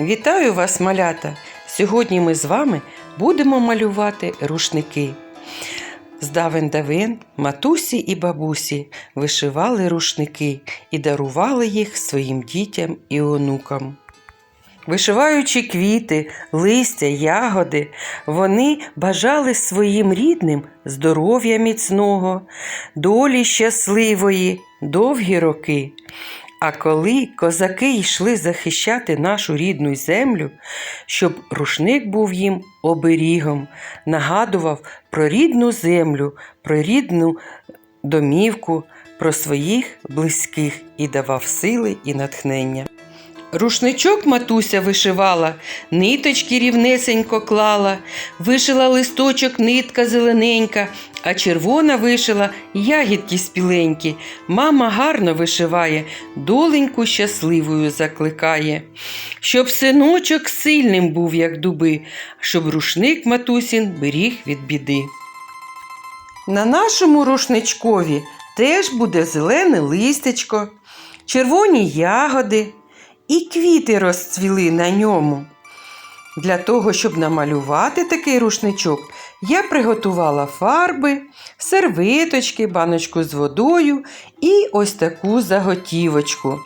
Вітаю вас, малята! Сьогодні ми з вами будемо малювати рушники. З давен давен матусі і бабусі вишивали рушники і дарували їх своїм дітям і онукам. Вишиваючи квіти, листя, ягоди, вони бажали своїм рідним здоров'я міцного, долі щасливої, довгі роки. А коли козаки йшли захищати нашу рідну землю, щоб рушник був їм оберігом, нагадував про рідну землю, про рідну домівку, про своїх близьких і давав сили і натхнення. Рушничок матуся вишивала, ниточки рівнесенько клала, вишила листочок нитка зелененька, а червона вишила ягідки спіленькі. Мама гарно вишиває, доленьку щасливою закликає. Щоб синочок сильним був, як дуби, щоб рушник матусін беріг від біди. На нашому рушничкові теж буде зелене листечко, червоні ягоди і квіти розцвіли на ньому. Для того, щоб намалювати такий рушничок, я приготувала фарби, сервиточки, баночку з водою і ось таку заготівочку.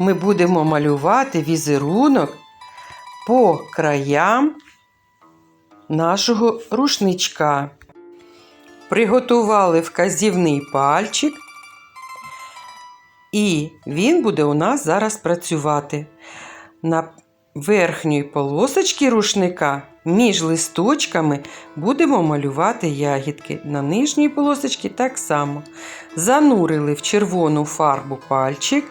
Ми будемо малювати візерунок по краям нашого рушничка. Приготували вказівний пальчик, і він буде у нас зараз працювати. На верхній полосочці рушника між листочками будемо малювати ягідки. На нижній полосочці так само. Занурили в червону фарбу пальчик.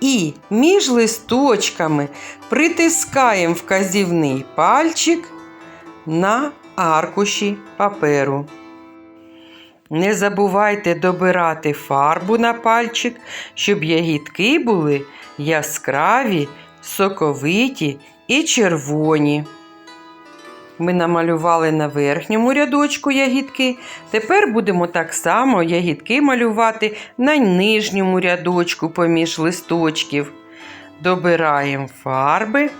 І між листочками притискаємо вказівний пальчик на аркуші паперу. Не забувайте добирати фарбу на пальчик, щоб ягідки були яскраві, соковиті і червоні. Ми намалювали на верхньому рядочку ягідки. Тепер будемо так само ягідки малювати на нижньому рядочку поміж листочків. Добираємо фарби,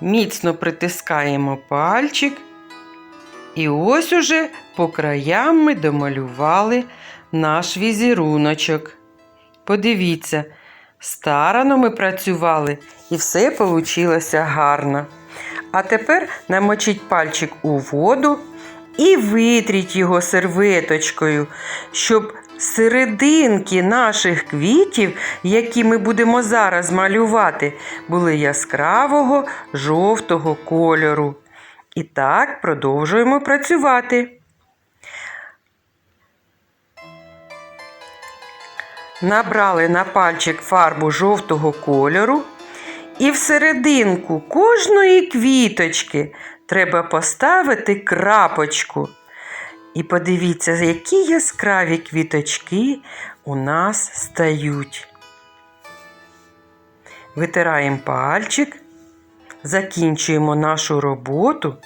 міцно притискаємо пальчик. І ось уже по краям ми домалювали наш візеруночок. Подивіться, старано ми працювали і все вийшло гарно. А тепер намочіть пальчик у воду і витріть його серветочкою, щоб серединки наших квітів, які ми будемо зараз малювати, були яскравого жовтого кольору. І так продовжуємо працювати. Набрали на пальчик фарбу жовтого кольору. І в серединку кожної квіточки треба поставити крапочку. І подивіться, які яскраві квіточки у нас стають. Витираємо пальчик закінчуємо нашу роботу,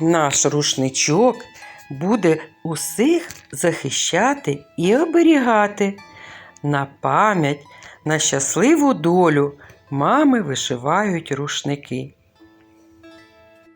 наш рушничок буде усіх захищати і оберігати. На пам'ять, на щасливу долю мами вишивають рушники.